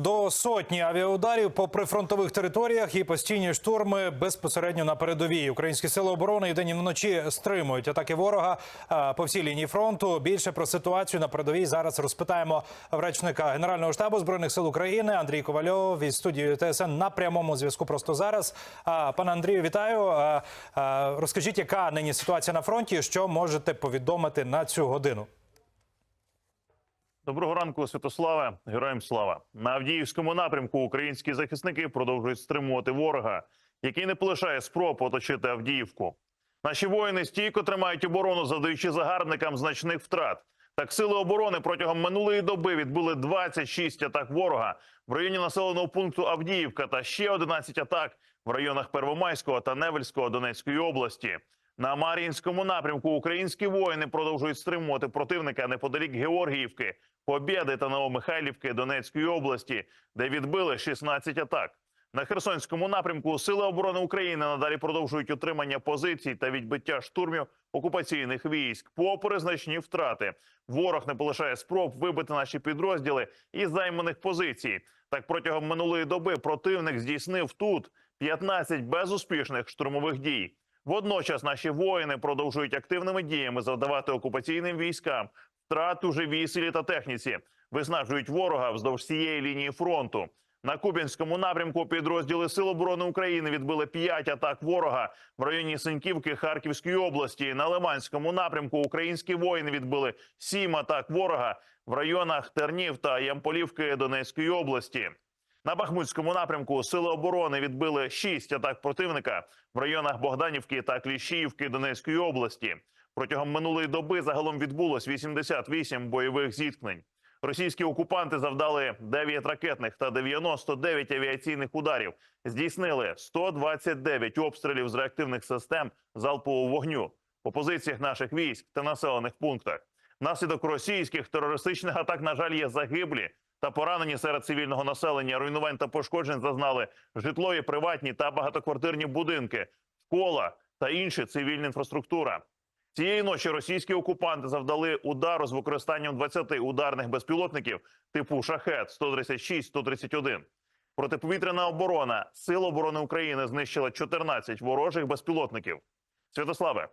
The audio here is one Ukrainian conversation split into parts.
До сотні авіаударів по прифронтових територіях і постійні штурми безпосередньо на передовій. Українські сили оборони і день і вночі стримують атаки ворога по всій лінії фронту. Більше про ситуацію на передовій зараз розпитаємо в речника Генерального штабу збройних сил України Андрій Ковальов із студією ТСН на прямому зв'язку. Просто зараз. Пане Андрію, вітаю. Розкажіть, яка нині ситуація на фронті? Що можете повідомити на цю годину? Доброго ранку, Святославе, героям слава на Авдіївському напрямку. Українські захисники продовжують стримувати ворога, який не полишає спроб оточити Авдіївку. Наші воїни стійко тримають оборону, завдаючи загарбникам значних втрат. Так, сили оборони протягом минулої доби відбули 26 атак ворога в районі населеного пункту Авдіївка та ще 11 атак в районах Первомайського та Невельського Донецької області. На Мар'їнському напрямку українські воїни продовжують стримувати противника неподалік Георгіївки, Побєди та Новомихайлівки Донецької області, де відбили 16 атак. На Херсонському напрямку Сили оборони України надалі продовжують утримання позицій та відбиття штурмів окупаційних військ. Попри значні втрати, ворог не полишає спроб вибити наші підрозділи із займаних позицій. Так протягом минулої доби противник здійснив тут 15 безуспішних штурмових дій. Водночас наші воїни продовжують активними діями завдавати окупаційним військам втрат у живій силі та техніці, виснажують ворога вздовж всієї лінії фронту. На Куп'янському напрямку підрозділи Сил оборони України відбили 5 атак ворога в районі Синьківки Харківської області. На Лиманському напрямку українські воїни відбили 7 атак ворога в районах Тернів та Ямполівки Донецької області. На Бахмутському напрямку Сили оборони відбили 6 атак противника в районах Богданівки та Кліщіївки Донецької області. Протягом минулої доби загалом відбулось 88 бойових зіткнень. Російські окупанти завдали 9 ракетних та 99 авіаційних ударів. Здійснили 129 обстрілів з реактивних систем залпового вогню по позиціях наших військ та населених пунктах. Внаслідок російських терористичних атак, на жаль, є загиблі та поранені серед цивільного населення. Руйнувань та пошкоджень зазнали житлові, приватні та багатоквартирні будинки, школа та інша цивільна інфраструктура. Цієї ночі російські окупанти завдали удару з використанням 20 ударних безпілотників типу шахет 136-131. Протиповітряна оборона Сил оборони України знищила 14 ворожих безпілотників. Святославе,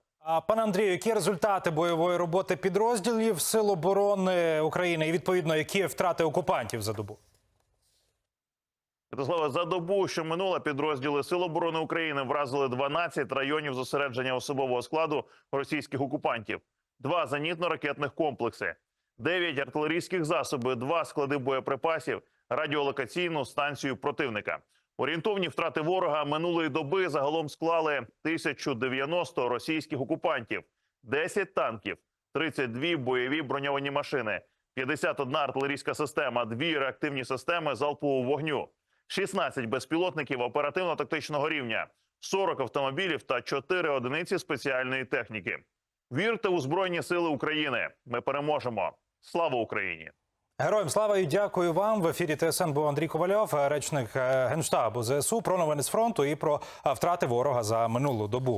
Пане Андрію, які результати бойової роботи підрозділів Сил оборони України і відповідно які втрати окупантів за добу? Святославе, за добу, що минула, підрозділи Сил оборони України вразили 12 районів зосередження особового складу російських окупантів, два зенітно-ракетних комплекси, 9 артилерійських засобів, два склади боєприпасів, радіолокаційну станцію противника. Орієнтовні втрати ворога минулої доби загалом склали 1090 російських окупантів, 10 танків, 32 бойові броньовані машини, 51 артилерійська система, 2 реактивні системи залпового вогню, 16 безпілотників оперативно-тактичного рівня, 40 автомобілів та 4 одиниці спеціальної техніки. Вірте у Збройні Сили України. Ми переможемо. Слава Україні! Героям слава і дякую вам. В ефірі ТСН був Андрій Ковальов, речник е, генштабу ЗСУ про новини з фронту і про е, втрати ворога за минулу добу.